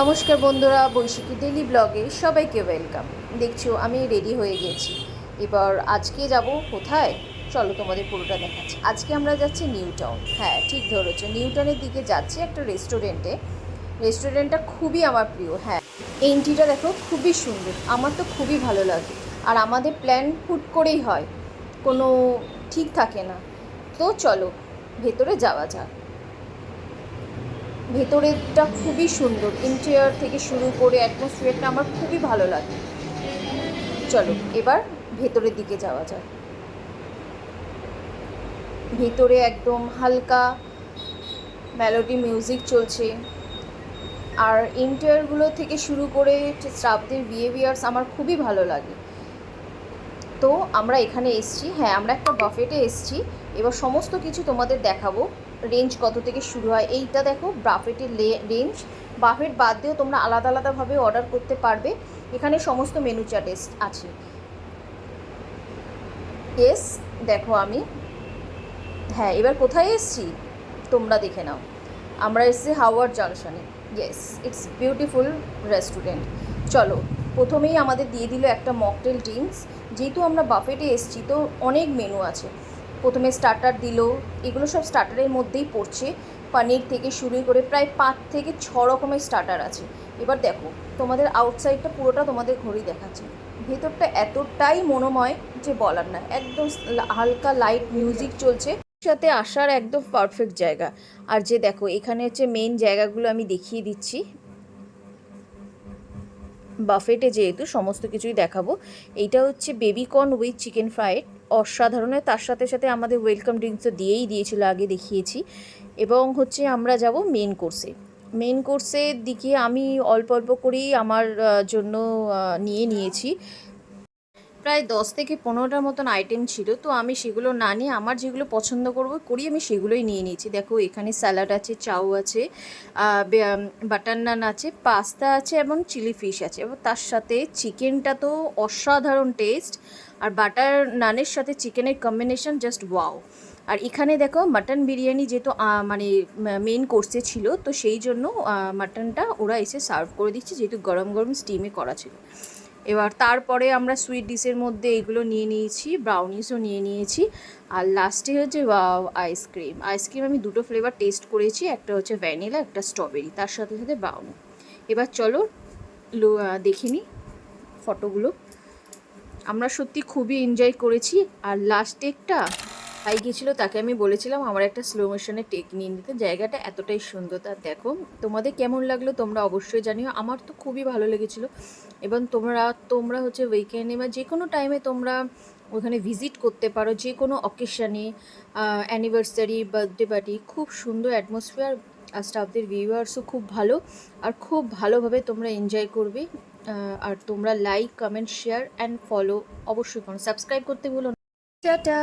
নমস্কার বন্ধুরা, বৈশাখী ডেলি ব্লগে সবাইকে ওয়েলকাম দেখছ, আমি রেডি হয়ে গেছি। এবার আজকে যাব কোথায়? চলো তোমাদের পুরোটা দেখাচ্ছি। আজকে আমরা যাচ্ছি নিউ টাউন হ্যাঁ ঠিক ধরেছো নিউ টাউনের দিকে যাচ্ছি একটা রেস্টুরেন্টে রেস্টুরেন্টটা খুবই আমার প্রিয় হ্যাঁ। এন্ট্রিটা দেখো, খুবই সুন্দর। আমার তো খুবই ভালো লাগে। আর আমাদের প্ল্যান হুট করেই হয়। কোনো ঠিক থাকে না। তো চলো, ভেতরে যাওয়া যাক। ভেতরেরটা খুবই সুন্দর। ইন্টেরিয়র থেকে শুরু করে অ্যাটমসফিয়ারটা আমার খুবই ভালো লাগে। চলো, এবার ভেতরের দিকে যাওয়া যাক। ভেতরে একদম হালকা মেলোডি মিউজিক চলছে। আর ইন্টেরিয়রগুলো থেকে শুরু করে স্টাফদের বিহেভিয়ার্স আমার খুবই ভালো লাগে। তো আমরা এখানে এসছি। হ্যাঁ আমরা একটা বাফেটে এসছি। এবার সমস্ত কিছু তোমাদের দেখাবো। রেঞ্জ কত থেকে শুরু হয়, এইটা দেখো, বাফেটের রেঞ্জ বাফেট বাদ দিয়েও তোমরা আলাদা আলাদাভাবে অর্ডার করতে পারবে। এখানে সমস্ত মেনু চার্ট আছে। এস দেখো আমি। হ্যাঁ এবার কোথায় এসছি? তোমরা দেখে নাও। আমরা এসছি হাওয়ার্ড জাংশনে ইয়েস ইটস বিউটিফুল রেস্টুরেন্ট চলো, প্রথমেই আমাদের দিয়ে দিল একটা মকটেল ড্রিঙ্কস যেহেতু আমরা বাফেটে এসছি, তো অনেক মেনু আছে। প্রথমে স্টার্টার দিল। এগুলো সব স্টার্টারের মধ্যেই পড়ছে। পনির থেকে শুরু করে প্রায় পাঁচ থেকে ছ রকমের স্টার্টার আছে। এবার দেখো, তোমাদের আউটসাইডটা পুরোটা তোমাদের ঘড়ি দেখাচ্ছে। ভেতরটা এতটাই মনোময় যে বলার না, একদম হালকা লাইট মিউজিক চলছে। সাথে আসার একদম পারফেক্ট জায়গা। আর যে দেখো, এখানে হচ্ছে মেন জায়গাগুলো আমি দেখিয়ে দিচ্ছি। বাফেটে যেহেতু সমস্ত কিছুই দেখাবো, এইটা হচ্ছে baby corn with chicken fried অসাধারণের তার সাথে সাথে আমাদের ওয়েলকাম ড্রিঙ্কস তো দিয়েই দিয়েছিল, আগে দেখিয়েছি। এবং হচ্ছে আমরা যাব মেন কোর্সে মেন কোর্সের দিকে আমি অল্প অল্প করেই আমার জন্য নিয়ে নিয়েছি। প্রায় দশ থেকে পনেরোটার মতন আইটেম ছিল, তো আমি সেগুলো না নিয়ে আমার যেগুলো পছন্দ করব করি আমি সেগুলোই নিয়ে নিয়েছি। দেখো, এখানে স্যালাড আছে, চাউ আছে বাটার নান আছে পাস্তা আছে এবং চিলি ফিশ আছে। এবং তার সাথে চিকেনটা তো অসাধারণ টেস্ট আর বাটার নানের সাথে চিকেনের কম্বিনেশন জাস্ট ওয়াও আর এখানে দেখো মাটন বিরিয়ানি যেহেতু মানে মেন কোর্সে ছিল, তো সেই জন্য মাটনটা ওরা এসে সার্ভ করে দিচ্ছে, যেহেতু গরম গরম স্টিমে করা ছিল। এবার তারপরে আমরা সুইট ডিশের মধ্যে এগুলো নিয়ে নিয়েছি ব্রাউনিসও নিয়ে নিয়েছি। আর লাস্টে হচ্ছে আইসক্রিম আইসক্রিম আমি দুটো ফ্লেভার টেস্ট করেছি, একটা হচ্ছে ভ্যানিলা একটা স্ট্রবেরি তার সাথে সাথে ব্রাউনি এবার চলো দেখিনি ফটোগুলো আমরা সত্যি খুবই এনজয় করেছি। আর লাস্ট টেকটা ভাই গিয়েছিল তাকে আমি বলেছিলাম, আমার একটা স্লো মোশনে টেক নিয়ে নিতে। জায়গাটা এতটাই সুন্দর। তা দেখো, তোমাদের কেমন লাগল তোমরা অবশ্যই জানিও। আমার তো খুবই ভালো লেগেছিলো। এবং তোমরা তোমরা হচ্ছে উইকেন্ডে বা যে কোনো টাইমে তোমরা ওখানে ভিজিট করতে পারো। যে কোনো অকেশানে অ্যানিভার্সারি বার্থডে পার্টি খুব সুন্দর অ্যাটমসফিয়ার আর স্টাফদের ভিউয়ার্সও খুব ভালো। আর খুব ভালোভাবে তোমরা এনজয় করবে। আর তোমরা like comment share and follow অবশ্যই করো। সাবস্ক্রাইব করতে ভুলো না। টাটা!